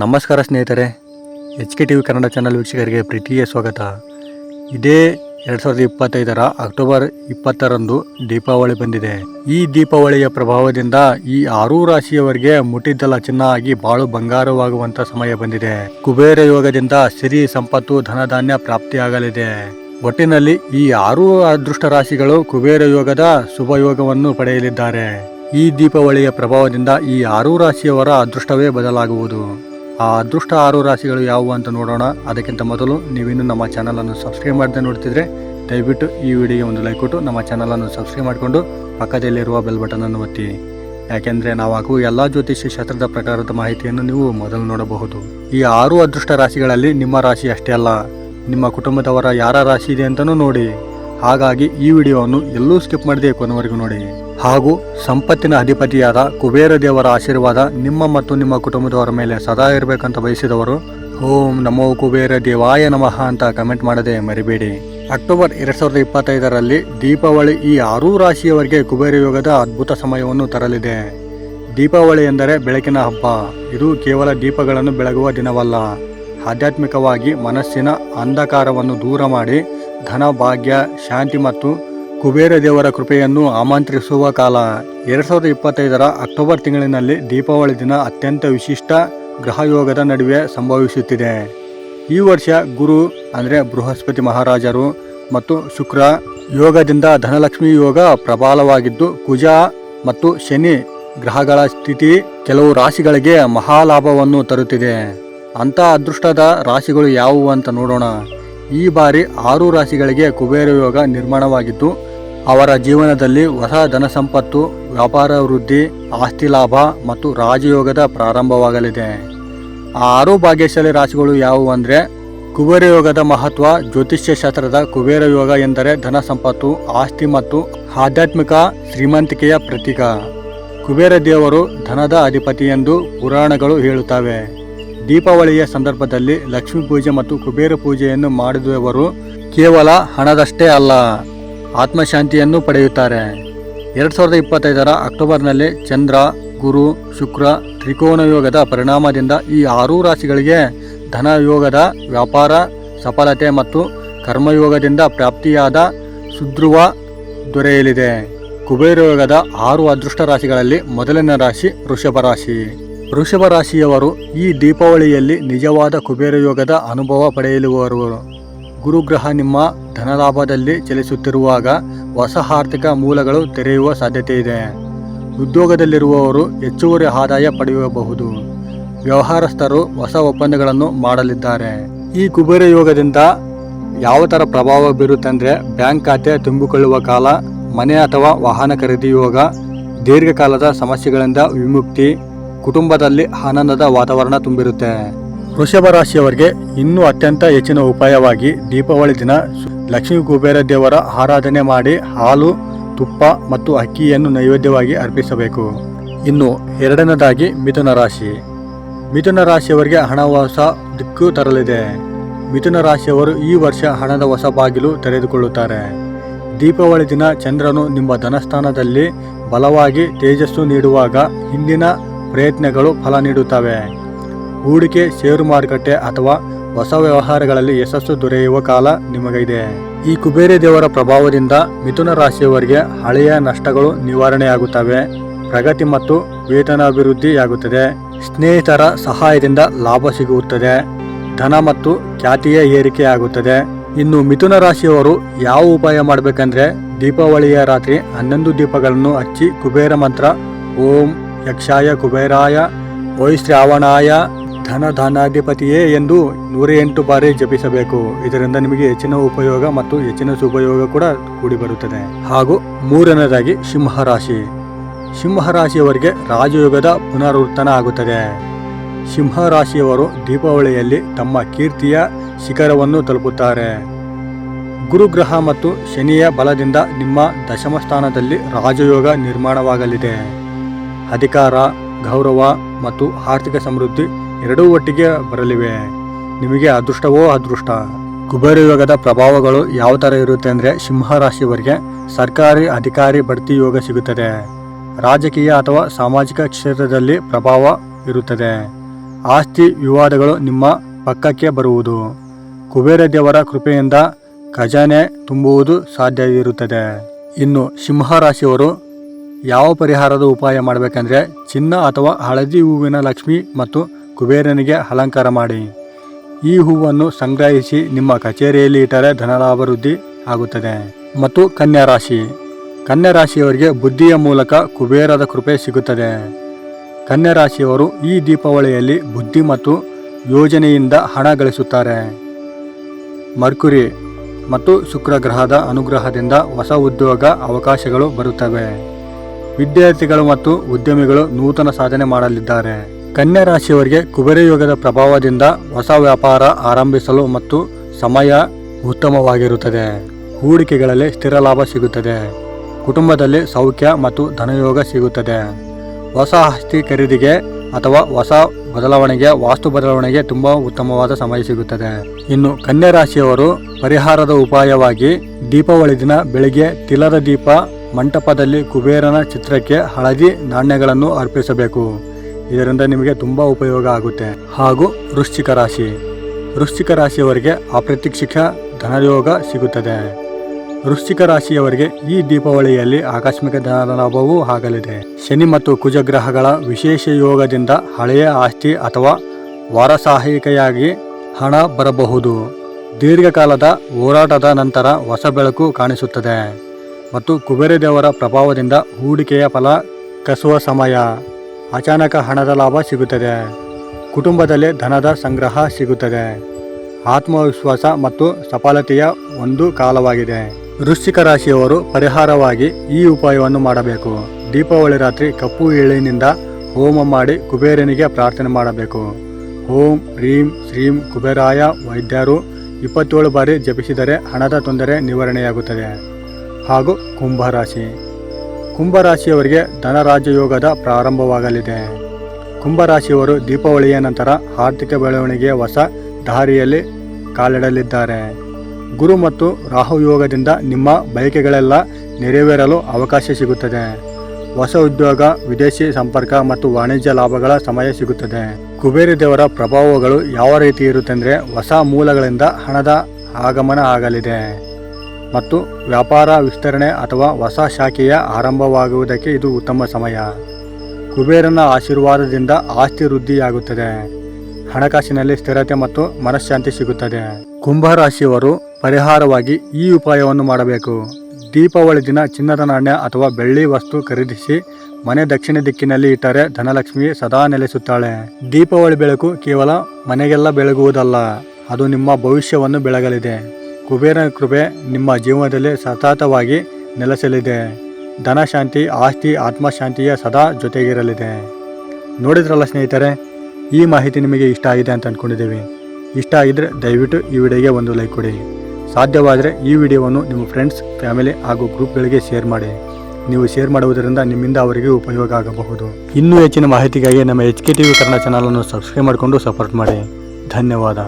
ನಮಸ್ಕಾರ ಸ್ನೇಹಿತರೆ H K T V Kannada channel ವೀಕ್ಷಕರಿಗೆ ಪ್ರೀತಿಯ ಸ್ವಾಗತ. ಇದೇ ಎರಡು ಸಾವಿರದ ಇಪ್ಪತ್ತೈದರ ಅಕ್ಟೋಬರ್ ಇಪ್ಪತ್ತರಂದು ದೀಪಾವಳಿ ಬಂದಿದೆ. ಈ ದೀಪಾವಳಿಯ ಪ್ರಭಾವದಿಂದ ಈ ಆರೂ ರಾಶಿಯವರಿಗೆ ಮುಟ್ಟಿದ್ದಲ ಚಿನ್ನ ಆಗಿ ಬಾಳು ಬಂಗಾರವಾಗುವಂತ ಸಮಯ ಬಂದಿದೆ. ಕುಬೇರ ಯೋಗದಿಂದ ಸಿರಿ, ಸಂಪತ್ತು, ಧನಧಾನ್ಯ ಪ್ರಾಪ್ತಿಯಾಗಲಿದೆ. ಒಟ್ಟಿನಲ್ಲಿ ಈ ಆರೂ ಅದೃಷ್ಟ ರಾಶಿಗಳು ಕುಬೇರ ಯೋಗದ ಶುಭ ಯೋಗವನ್ನು ಪಡೆಯಲಿದ್ದಾರೆ. ಈ ದೀಪಾವಳಿಯ ಪ್ರಭಾವದಿಂದ ಈ ಆರೂ ರಾಶಿಯವರ ಅದೃಷ್ಟವೇ ಬದಲಾಗುವುದು. ಆ ಅದೃಷ್ಟ ಆರು ರಾಶಿಗಳು ಯಾವುವು ಅಂತ ನೋಡೋಣ. ಅದಕ್ಕಿಂತ ಮೊದಲು ನೀವಿನ್ನೂ ನಮ್ಮ ಚಾನಲನ್ನು ಸಬ್ಸ್ಕ್ರೈಬ್ ಮಾಡದೆ ನೋಡ್ತಿದ್ರೆ ದಯವಿಟ್ಟು ಈ ವಿಡಿಯೋಗೆ ಒಂದು ಲೈಕ್ ಕೊಟ್ಟು ನಮ್ಮ ಚಾನಲನ್ನು ಸಬ್ಸ್ಕ್ರೈಬ್ ಮಾಡಿಕೊಂಡು ಪಕ್ಕದಲ್ಲಿರುವ ಬೆಲ್ ಬಟನನ್ನು ಒತ್ತಿ. ಯಾಕೆಂದರೆ ನಾವು ಹಾಕುವ ಎಲ್ಲ ಜ್ಯೋತಿಷ್ಯ ಶಾಸ್ತ್ರದ ಪ್ರಕಾರದ ಮಾಹಿತಿಯನ್ನು ನೀವು ಮೊದಲು ನೋಡಬಹುದು. ಈ ಆರು ಅದೃಷ್ಟ ರಾಶಿಗಳಲ್ಲಿ ನಿಮ್ಮ ರಾಶಿ ಅಷ್ಟೇ ಅಲ್ಲ. ನಿಮ್ಮ ಕುಟುಂಬದವರ ಯಾರ ರಾಶಿ ಇದೆ ಅಂತಲೂ ನೋಡಿ. ಹಾಗಾಗಿ ಈ ವಿಡಿಯೋವನ್ನು ಎಲ್ಲೂ ಸ್ಕಿಪ್ ಮಾಡದೆ ಕೊನೆವರೆಗೂ ನೋಡಿ. ಹಾಗೂ ಸಂಪತ್ತಿನ ಅಧಿಪತಿಯಾದ ಕುಬೇರ ದೇವರ ಆಶೀರ್ವಾದ ನಿಮ್ಮ ಮತ್ತು ನಿಮ್ಮ ಕುಟುಂಬದವರ ಮೇಲೆ ಸದಾ ಇರಬೇಕಂತ ಬಯಸಿದವರು, ಓಂ ನಮೋ ಕುಬೇರ ದೇವಾಯ ನಮಃ ಅಂತ ಕಮೆಂಟ್ ಮಾಡದೆ ಮರಿಬೇಡಿ. ಅಕ್ಟೋಬರ್ ಎರಡ್ ಸಾವಿರದ ಇಪ್ಪತ್ತೈದರಲ್ಲಿ ದೀಪಾವಳಿ ಈ ಆರೂ ರಾಶಿಯವರಿಗೆ ಕುಬೇರ ಯೋಗದ ಅದ್ಭುತ ಸಮಯವನ್ನು ತರಲಿದೆ. ದೀಪಾವಳಿ ಎಂದರೆ ಬೆಳಕಿನ ಹಬ್ಬ. ಇದು ಕೇವಲ ದೀಪಗಳನ್ನು ಬೆಳಗುವ ದಿನವಲ್ಲ. ಆಧ್ಯಾತ್ಮಿಕವಾಗಿ ಮನಸ್ಸಿನ ಅಂಧಕಾರವನ್ನು ದೂರ ಮಾಡಿ ಧನ ಭಾಗ್ಯ ಶಾಂತಿ ಮತ್ತು ಕುಬೇರ ದೇವರ ಕೃಪೆಯನ್ನು ಆಮಂತ್ರಿಸುವ ಕಾಲ. ಎರಡ್ ಸಾವಿರದ ಇಪ್ಪತ್ತೈದರ ಅಕ್ಟೋಬರ್ ತಿಂಗಳಿನಲ್ಲಿ ದೀಪಾವಳಿ ದಿನ ಅತ್ಯಂತ ವಿಶಿಷ್ಟ ಗ್ರಹಯೋಗದ ನಡುವೆ ಸಂಭವಿಸುತ್ತಿದೆ. ಈ ವರ್ಷ ಗುರು ಅಂದರೆ ಬೃಹಸ್ಪತಿ ಮಹಾರಾಜರು ಮತ್ತು ಶುಕ್ರ ಯೋಗದಿಂದ ಧನಲಕ್ಷ್ಮಿ ಯೋಗ ಪ್ರಬಲವಾಗಿದ್ದು, ಕುಜ ಮತ್ತು ಶನಿ ಗ್ರಹಗಳ ಸ್ಥಿತಿ ಕೆಲವು ರಾಶಿಗಳಿಗೆ ಮಹಾಲಾಭವನ್ನು ತರುತ್ತಿದೆ. ಅಂಥ ಅದೃಷ್ಟದ ರಾಶಿಗಳು ಯಾವುವು ಅಂತ ನೋಡೋಣ. ಈ ಬಾರಿ ಆರು ರಾಶಿಗಳಿಗೆ ಕುಬೇರ ಯೋಗ ನಿರ್ಮಾಣವಾಗಿದ್ದು, ಅವರ ಜೀವನದಲ್ಲಿ ಹೊಸ ಧನ ಸಂಪತ್ತು ವ್ಯಾಪಾರ ವೃದ್ಧಿ, ಆಸ್ತಿ ಲಾಭ ಮತ್ತು ರಾಜಯೋಗದ ಪ್ರಾರಂಭವಾಗಲಿದೆ. ಆರು ಭಾಗ್ಯಶಾಲಿ ರಾಶಿಗಳು ಯಾವುವು ಅಂದರೆ, ಕುಬೇರ ಯೋಗದ ಮಹತ್ವ ಜ್ಯೋತಿಷ್ಯ ಶಾಸ್ತ್ರದ ಕುಬೇರ ಯೋಗ ಎಂದರೆ ಧನ ಸಂಪತ್ತು ಆಸ್ತಿ ಮತ್ತು ಆಧ್ಯಾತ್ಮಿಕ ಶ್ರೀಮಂತಿಕೆಯ ಪ್ರತೀಕ. ಕುಬೇರ ದೇವರು ಧನದ ಅಧಿಪತಿ ಎಂದು ಪುರಾಣಗಳು ಹೇಳುತ್ತವೆ. ದೀಪಾವಳಿಯ ಸಂದರ್ಭದಲ್ಲಿ ಲಕ್ಷ್ಮೀ ಪೂಜೆ ಮತ್ತು ಕುಬೇರ ಪೂಜೆಯನ್ನು ಮಾಡಿದವರು ಕೇವಲ ಹಣದಷ್ಟೇ ಅಲ್ಲ, ಆತ್ಮಶಾಂತಿಯನ್ನು ಪಡೆಯುತ್ತಾರೆ. ಎರಡು ಸಾವಿರದ ಇಪ್ಪತ್ತೈದರ ಅಕ್ಟೋಬರ್ನಲ್ಲಿ ಚಂದ್ರ, ಗುರು, ಶುಕ್ರ, ತ್ರಿಕೋನ ಯೋಗದ ಪರಿಣಾಮದಿಂದ ಈ ಆರೂ ರಾಶಿಗಳಿಗೆ ಧನ ಯೋಗದ ವ್ಯಾಪಾರ, ಸಫಲತೆ ಮತ್ತು ಕರ್ಮಯೋಗದಿಂದ ಪ್ರಾಪ್ತಿಯಾದ ಸುಧ್ರುವ ದೊರೆಯಲಿದೆ. ಕುಬೇರ ಯೋಗದ ಆರು ಅದೃಷ್ಟ ರಾಶಿಗಳಲ್ಲಿ ಮೊದಲನೇ ರಾಶಿ ವೃಷಭ ರಾಶಿ. ವೃಷಭ ರಾಶಿಯವರು ಈ ದೀಪಾವಳಿಯಲ್ಲಿ ನಿಜವಾದ ಕುಬೇರ ಯೋಗದ ಅನುಭವ ಪಡೆಯಲಿರುವರು ಗುರುಗ್ರಹ ನಿಮ್ಮ ಧನಲಾಭದಲ್ಲಿ ಚಲಿಸುತ್ತಿರುವಾಗ ಹೊಸ ಆರ್ಥಿಕ ಮೂಲಗಳು ತೆರೆಯುವ ಸಾಧ್ಯತೆ ಇದೆ ಉದ್ಯೋಗದಲ್ಲಿರುವವರು ಹೆಚ್ಚುವರಿ ಆದಾಯ ಪಡೆಯಬಹುದು. ವ್ಯವಹಾರಸ್ಥರು ಹೊಸ ಒಪ್ಪಂದಗಳನ್ನು ಮಾಡಲಿದ್ದಾರೆ. ಈ ಕುಬೇರ ಯೋಗದಿಂದ ಯಾವ ಥರ ಪ್ರಭಾವ ಬೀರುತ್ತಂದರೆ ಬ್ಯಾಂಕ್ ಖಾತೆ ತುಂಬಿಕೊಳ್ಳುವ ಕಾಲ, ಮನೆ ಅಥವಾ ವಾಹನ ಖರೀದಿ ಯೋಗ, ದೀರ್ಘಕಾಲದ ಸಮಸ್ಯೆಗಳಿಂದ ವಿಮುಕ್ತಿ ಕುಟುಂಬದಲ್ಲಿ ಆನಂದದ ವಾತಾವರಣ ತುಂಬಿರುತ್ತೆ. ವೃಷಭ ರಾಶಿಯವರಿಗೆ ಇನ್ನೂ ಅತ್ಯಂತ ಹೆಚ್ಚಿನ ಉಪಾಯವಾಗಿ ದೀಪಾವಳಿ ದಿನ ಲಕ್ಷ್ಮೀ ಕುಬೇರ ದೇವರ ಆರಾಧನೆ ಮಾಡಿ ಹಾಲು, ತುಪ್ಪ ಮತ್ತು ಅಕ್ಕಿಯನ್ನು ನೈವೇದ್ಯವಾಗಿ ಅರ್ಪಿಸಬೇಕು. ಇನ್ನು ಎರಡನೇದಾಗಿ ಮಿಥುನ ರಾಶಿ. ಮಿಥುನ ರಾಶಿಯವರಿಗೆ ಹಣ ಹೊಸ ದಿಕ್ಕು ತರಲಿದೆ. ಮಿಥುನ ರಾಶಿಯವರು ಈ ವರ್ಷ ಹಣದ ಹೊಸ ಬಾಗಿಲು ತೆರೆದುಕೊಳ್ಳುತ್ತಾರೆ. ದೀಪಾವಳಿ ದಿನ ಚಂದ್ರನು ನಿಮ್ಮ ಧನಸ್ಥಾನದಲ್ಲಿ ಬಲವಾಗಿ ತೇಜಸ್ಸು ನೀಡುವಾಗ ಹಿಂದಿನ ಪ್ರಯತ್ನಗಳು ಫಲ ನೀಡುತ್ತವೆ. ಹೂಡಿಕೆ, ಷೇರು ಮಾರುಕಟ್ಟೆ ಅಥವಾ ಹೊಸ ವ್ಯವಹಾರಗಳಲ್ಲಿ ಯಶಸ್ಸು ದೊರೆಯುವ ಕಾಲ ನಿಮಗಿದೆ. ಈ ಕುಬೇರ ದೇವರ ಪ್ರಭಾವದಿಂದ ಮಿಥುನ ರಾಶಿಯವರಿಗೆ ಹಳೆಯ ನಷ್ಟಗಳು ನಿವಾರಣೆಯಾಗುತ್ತವೆ. ಪ್ರಗತಿ ಮತ್ತು ವೇತನ ಅಭಿವೃದ್ಧಿಯಾಗುತ್ತದೆ. ಸ್ನೇಹಿತರ ಸಹಾಯದಿಂದ ಲಾಭ ಸಿಗುತ್ತದೆ. ಧನ ಮತ್ತು ಖ್ಯಾತಿಯ ಏರಿಕೆಯಾಗುತ್ತದೆ. ಇನ್ನು ಮಿಥುನ ರಾಶಿಯವರು ಯಾವ ಉಪಾಯ ಮಾಡಬೇಕಂದ್ರೆ ದೀಪಾವಳಿಯ ರಾತ್ರಿ ಹನ್ನೊಂದು ದೀಪಗಳನ್ನು ಹಚ್ಚಿ ಕುಬೇರ ಮಂತ್ರ ಓಂ ಯಕ್ಷಾಯ ಕುಬೇರಾಯ, ವೈಶ್ರಾವಣಾಯ ಧನ ಧನಾಧಿಪತಿಯೇ ಎಂದು ನೂರ ಎಂಟು ಬಾರಿ ಜಪಿಸಬೇಕು. ಇದರಿಂದ ನಿಮಗೆ ಹೆಚ್ಚಿನ ಉಪಯೋಗ ಮತ್ತು ಹೆಚ್ಚಿನ ಸುಪಯೋಗ ಕೂಡ ಕೂಡಿ ಬರುತ್ತದೆ. ಹಾಗೂ ಮೂರನೇದಾಗಿ ಸಿಂಹರಾಶಿ. ಸಿಂಹರಾಶಿಯವರಿಗೆ ರಾಜಯೋಗದ ಪುನರುತ್ತನ ಆಗುತ್ತದೆ. ಸಿಂಹರಾಶಿಯವರು ದೀಪಾವಳಿಯಲ್ಲಿ ತಮ್ಮ ಕೀರ್ತಿಯ ಶಿಖರವನ್ನು ತಲುಪುತ್ತಾರೆ. ಗುರುಗ್ರಹ ಮತ್ತು ಶನಿಯ ಬಲದಿಂದ ನಿಮ್ಮ ದಶಮ ಸ್ಥಾನದಲ್ಲಿ ರಾಜಯೋಗ ನಿರ್ಮಾಣವಾಗಲಿದೆ. ಅಧಿಕಾರ, ಗೌರವ ಮತ್ತು ಆರ್ಥಿಕ ಸಮೃದ್ಧಿ ಎರಡೂ ಒಟ್ಟಿಗೆ ಬರಲಿವೆ. ನಿಮಗೆ ಅದೃಷ್ಟವೋ ಅದೃಷ್ಟ? ಕುಬೇರ ಯೋಗದ ಪ್ರಭಾವಗಳು ಯಾವ ಥರ ಇರುತ್ತೆ ಅಂದರೆ ಸಿಂಹರಾಶಿಯವರಿಗೆ ಸರ್ಕಾರಿ ಅಧಿಕಾರಿ ಬಡ್ತಿ ಯೋಗ ಸಿಗುತ್ತದೆ. ರಾಜಕೀಯ ಅಥವಾ ಸಾಮಾಜಿಕ ಕ್ಷೇತ್ರದಲ್ಲಿ ಪ್ರಭಾವ ಇರುತ್ತದೆ. ಆಸ್ತಿ ವಿವಾದಗಳು ನಿಮ್ಮ ಪಕ್ಕಕ್ಕೆ ಬರುವುದು. ಕುಬೇರ ದೇವರ ಕೃಪೆಯಿಂದ ಖಜಾನೆ ತುಂಬುವುದು ಸಾಧ್ಯ ಇರುತ್ತದೆ ಇನ್ನು ಸಿಂಹ ರಾಶಿಯವರು ಯಾವ ಪರಿಹಾರದ ಉಪಾಯ ಮಾಡಬೇಕಂದ್ರೆ ಚಿನ್ನ ಅಥವಾ ಹಳದಿ ಹೂವಿನ ಲಕ್ಷ್ಮಿ ಮತ್ತು ಕುಬೇರನಿಗೆ ಅಲಂಕಾರ ಮಾಡಿ. ಈ ಹೂವನ್ನು ಸಂಗ್ರಹಿಸಿ ನಿಮ್ಮ ಕಚೇರಿಯಲ್ಲಿ ಇಟ್ಟರೆ ಧನಲಾಭಿವೃದ್ಧಿ ಆಗುತ್ತದೆ. ಮತ್ತು ಕನ್ಯಾ ರಾಶಿ. ಕನ್ಯಾ ರಾಶಿಯವರಿಗೆ ಬುದ್ಧಿಯ ಮೂಲಕ ಕುಬೇರದ ಕೃಪೆ ಸಿಗುತ್ತದೆ. ಕನ್ಯಾ ರಾಶಿಯವರು ಈ ದೀಪಾವಳಿಯಲ್ಲಿ ಬುದ್ಧಿ ಮತ್ತು ಯೋಜನೆಯಿಂದ ಹಣ ಗಳಿಸುತ್ತಾರೆ. ಮರ್ಕುರಿ. ಮತ್ತು ಶುಕ್ರ ಗ್ರಹದ ಅನುಗ್ರಹದಿಂದ ಹೊಸ ಉದ್ಯೋಗ ಅವಕಾಶಗಳು ಬರುತ್ತವೆ. ವಿದ್ಯಾರ್ಥಿಗಳು ಮತ್ತು ಉದ್ಯಮಿಗಳು ನೂತನ ಸಾಧನೆ ಮಾಡಲಿದ್ದಾರೆ. ಕನ್ಯಾ ರಾಶಿಯವರಿಗೆ ಕುಬೇರ ಯೋಗದ ಪ್ರಭಾವದಿಂದ ಹೊಸ ವ್ಯಾಪಾರ ಆರಂಭಿಸಲು ಮತ್ತು ಸಮಯ ಉತ್ತಮವಾಗಿರುತ್ತದೆ. ಹೂಡಿಕೆಗಳಲ್ಲಿ ಸ್ಥಿರ ಲಾಭ ಸಿಗುತ್ತದೆ. ಕುಟುಂಬದಲ್ಲಿ ಸೌಖ್ಯ ಮತ್ತು ಧನಯೋಗ ಸಿಗುತ್ತದೆ. ಹೊಸ ಆಸ್ತಿ ಖರೀದಿಗೆ ಅಥವಾ ಹೊಸ ಬದಲಾವಣೆಗೆ, ವಾಸ್ತು ಬದಲಾವಣೆಗೆ ತುಂಬ ಉತ್ತಮವಾದ ಸಮಯ ಸಿಗುತ್ತದೆ. ಇನ್ನು ಕನ್ಯಾ ರಾಶಿಯವರು ಪರಿಹಾರದ ಉಪಾಯವಾಗಿ ದೀಪಾವಳಿ ದಿನ ಬೆಳಿಗ್ಗೆ ತಿಲದ ದೀಪ ಮಂಟಪದಲ್ಲಿ ಕುಬೇರನ ಚಿತ್ರಕ್ಕೆ ಹಳದಿ ನಾಣ್ಯಗಳನ್ನು ಅರ್ಪಿಸಬೇಕು. ಇದರಿಂದ ನಿಮಗೆ ತುಂಬ ಉಪಯೋಗ ಆಗುತ್ತೆ. ಹಾಗೂ ವೃಶ್ಚಿಕ ರಾಶಿ. ವೃಶ್ಚಿಕ ರಾಶಿಯವರಿಗೆ ಅಪ್ರತ್ಯಕ್ಷಿಕ ಧನಯೋಗ ಸಿಗುತ್ತದೆ. ವೃಶ್ಚಿಕ ರಾಶಿಯವರಿಗೆ ಈ ದೀಪಾವಳಿಯಲ್ಲಿ ಆಕಸ್ಮಿಕ ಧನಲಾಭವೂ ಆಗಲಿದೆ. ಶನಿ ಮತ್ತು ಕುಜಗ್ರಹಗಳ ವಿಶೇಷ ಯೋಗದಿಂದ ಹಳೆಯ ಆಸ್ತಿ ಅಥವಾ ವಾರಸಾಹಿಕೆಯಾಗಿ ಹಣ ಬರಬಹುದು. ದೀರ್ಘಕಾಲದ ಹೋರಾಟದ ನಂತರ ಹೊಸ ಬೆಳಕು ಕಾಣಿಸುತ್ತದೆ. ಮತ್ತು ಕುಬೇರದೇವರ ಪ್ರಭಾವದಿಂದ ಹೂಡಿಕೆಯ ಫಲ ಕಸುವ ಸಮಯ. ಅಚಾನಕ ಹಣದ ಲಾಭ ಸಿಗುತ್ತದೆ. ಕುಟುಂಬದಲ್ಲಿ ಧನದ ಸಂಗ್ರಹ ಸಿಗುತ್ತದೆ. ಆತ್ಮವಿಶ್ವಾಸ ಮತ್ತು ಸಫಲತೆಯ ಒಂದು ಕಾಲವಾಗಿದೆ. ವೃಶ್ಚಿಕ ರಾಶಿಯವರು ಪರಿಹಾರವಾಗಿ ಈ ಉಪಾಯವನ್ನು ಮಾಡಬೇಕು. ದೀಪಾವಳಿ ರಾತ್ರಿ ಕಪ್ಪು ಎಳ್ಳಿನಿಂದ ಹೋಮ ಮಾಡಿ ಕುಬೇರನಿಗೆ ಪ್ರಾರ್ಥನೆ ಮಾಡಬೇಕು. ಓಂ ಹ್ರೀಂ ಶ್ರೀಂ ಕುಬೇರಾಯ ವೈದ್ಯರು ಇಪ್ಪತ್ತೇಳು ಬಾರಿ ಜಪಿಸಿದರೆ ಹಣದ ತೊಂದರೆ ನಿವಾರಣೆಯಾಗುತ್ತದೆ. ಹಾಗೂ ಕುಂಭರಾಶಿ. ಕುಂಭರಾಶಿಯವರಿಗೆ ಧನರಾಜಯೋಗದ ಪ್ರಾರಂಭವಾಗಲಿದೆ. ಕುಂಭರಾಶಿಯವರು ದೀಪಾವಳಿಯ ನಂತರ ಆರ್ಥಿಕ ಬೆಳವಣಿಗೆಯ ಹೊಸ ದಾರಿಯಲ್ಲಿ ಕಾಲಿಡಲಿದ್ದಾರೆ. ಗುರು ಮತ್ತು ರಾಹು ಯೋಗದಿಂದ ನಿಮ್ಮ ಬಯಕೆಗಳೆಲ್ಲ ನೆರವೇರಲು ಅವಕಾಶ ಸಿಗುತ್ತದೆ. ಹೊಸ ಉದ್ಯೋಗ, ವಿದೇಶಿ ಸಂಪರ್ಕ ಮತ್ತು ವಾಣಿಜ್ಯ ಲಾಭಗಳ ಸಮಯ ಸಿಗುತ್ತದೆ. ಕುಬೇರ ದೇವರ ಪ್ರಭಾವಗಳು ಯಾವ ರೀತಿ ಇರುತ್ತೆಂದರೆ ಹೊಸ ಮೂಲಗಳಿಂದ ಹಣದ ಆಗಮನ ಆಗಲಿದೆ. ಮತ್ತು ವ್ಯಾಪಾರ ವಿಸ್ತರಣೆ ಅಥವಾ ಹೊಸ ಶಾಖೆಯ ಆರಂಭವಾಗುವುದಕ್ಕೆ ಇದು ಉತ್ತಮ ಸಮಯ. ಕುಬೇರನ ಆಶೀರ್ವಾದದಿಂದ ಆಸ್ತಿ ವೃದ್ಧಿಯಾಗುತ್ತದೆ. ಹಣಕಾಸಿನಲ್ಲಿ ಸ್ಥಿರತೆ ಮತ್ತು ಮನಃಶಾಂತಿ ಸಿಗುತ್ತದೆ. ಕುಂಭರಾಶಿಯವರು ಪರಿಹಾರವಾಗಿ ಈ ಉಪಾಯವನ್ನು ಮಾಡಬೇಕು. ದೀಪಾವಳಿ ದಿನ ಚಿನ್ನದ ನಾಣ್ಯ ಅಥವಾ ಬೆಳ್ಳಿ ವಸ್ತು ಖರೀದಿಸಿ ಮನೆ ದಕ್ಷಿಣ ದಿಕ್ಕಿನಲ್ಲಿ ಇಟ್ಟರೆ ಧನಲಕ್ಷ್ಮಿ ಸದಾ ನೆಲೆಸುತ್ತಾಳೆ. ದೀಪಾವಳಿ ಬೆಳಕು ಕೇವಲ ಮನೆಗೆಲ್ಲ ಬೆಳಗುವುದಲ್ಲ, ಅದು ನಿಮ್ಮ ಭವಿಷ್ಯವನ್ನು ಬೆಳಗಲಿದೆ. ಕುಬೇರನ ಕೃಪೆ ನಿಮ್ಮ ಜೀವನದಲ್ಲಿ ಸತತವಾಗಿ ನೆಲೆಸಲಿದೆ. ಧನಶಾಂತಿ, ಆಸ್ತಿ, ಆತ್ಮಶಾಂತಿಯ ಸದಾ ಜೊತೆಗಿರಲಿದೆ. ನೋಡಿದ್ರಲ್ಲ ಸ್ನೇಹಿತರೆ, ಈ ಮಾಹಿತಿ ನಿಮಗೆ ಇಷ್ಟ ಆಗಿದೆ ಅಂತ ಅಂದ್ಕೊಂಡಿದ್ದೀವಿ ಇಷ್ಟ ಆಗಿದ್ರೆ ದಯವಿಟ್ಟು ಈ ವಿಡಿಯೋಗೆ ಒಂದು ಲೈಕ್ ಕೊಡಿ. ಸಾಧ್ಯವಾದರೆ ಈ ವಿಡಿಯೋವನ್ನು ನಿಮ್ಮ ಫ್ರೆಂಡ್ಸ್ ಫ್ಯಾಮಿಲಿ ಹಾಗೂ ಗ್ರೂಪ್ಗಳಿಗೆ ಶೇರ್ ಮಾಡಿ. ನೀವು ಶೇರ್ ಮಾಡುವುದರಿಂದ ನಿಮ್ಮಿಂದ ಅವರಿಗೆ ಉಪಯೋಗ ಆಗಬಹುದು. ಇನ್ನೂ ಹೆಚ್ಚಿನ ಮಾಹಿತಿಗಾಗಿ ನಮ್ಮ H K T V Kannada ಚಾನಲನ್ನು ಸಬ್ಸ್ಕ್ರೈಬ್ ಮಾಡಿಕೊಂಡು ಸಪೋರ್ಟ್ ಮಾಡಿ. ಧನ್ಯವಾದ.